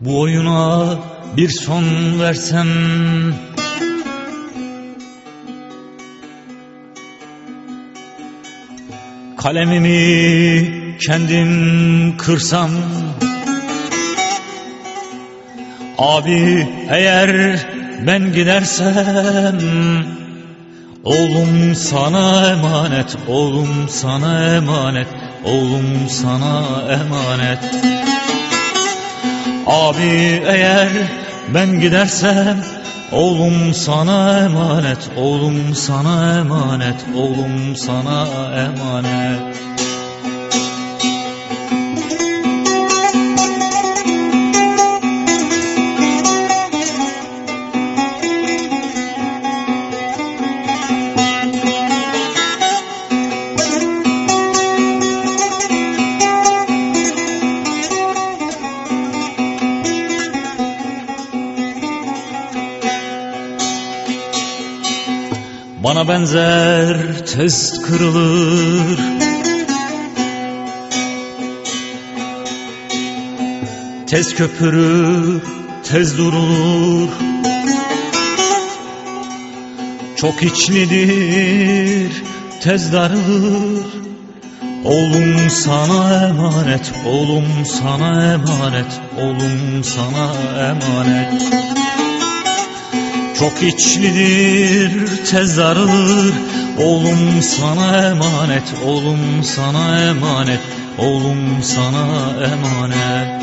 Bu oyuna bir son versem Kalemimi kendim kırsam Abi eğer ben gidersem Oğlum sana emanet, oğlum sana emanet, oğlum sana emanet. Abi eğer ben gidersem Oğlum sana emanet, oğlum sana emanet, oğlum sana emanet. Bana benzer tez kırılır. Tez köpürür, tez durulur. Çok içlidir, tez darılır. Oğlum sana emanet, oğlum sana emanet, oğlum sana emanet çok içlidir, tez darılır Oğlum sana emanet, oğlum sana emanet. Oğlum sana emanet.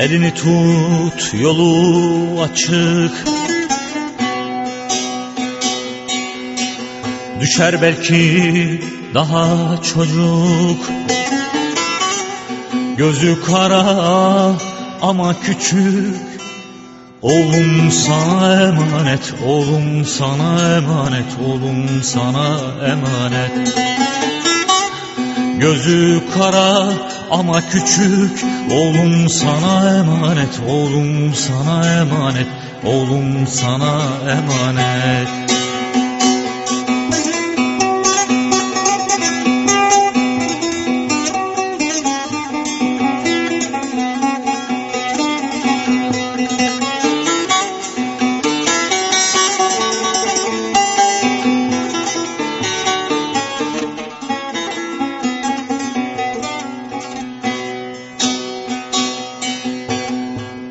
Elini tut, yolu açık Düşer belki daha çocuk. Gözü kara ama küçük. Oğlum sana emanet, oğlum sana emanet, oğlum sana emanet. Gözü kara ama küçük. Oğlum sana emanet, oğlum sana emanet, oğlum sana emanet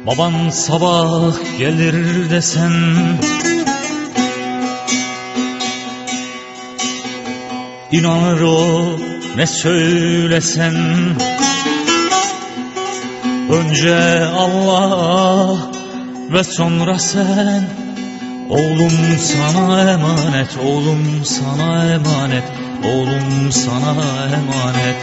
Baban sabah gelir desen. İnanır o ne söylesen. Önce Allah ve sonra sen. Oğlum sana emanet, oğlum sana emanet Oğlum sana emanet.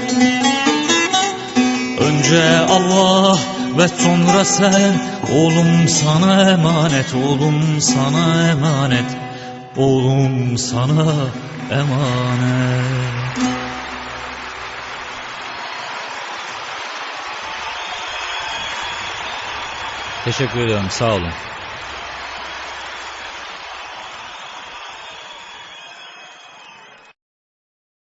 Önce Allah ve sonra sen Oğlum sana emanet, oğlum sana emanet Oğlum sana emanet Teşekkür ediyorum, sağ olun.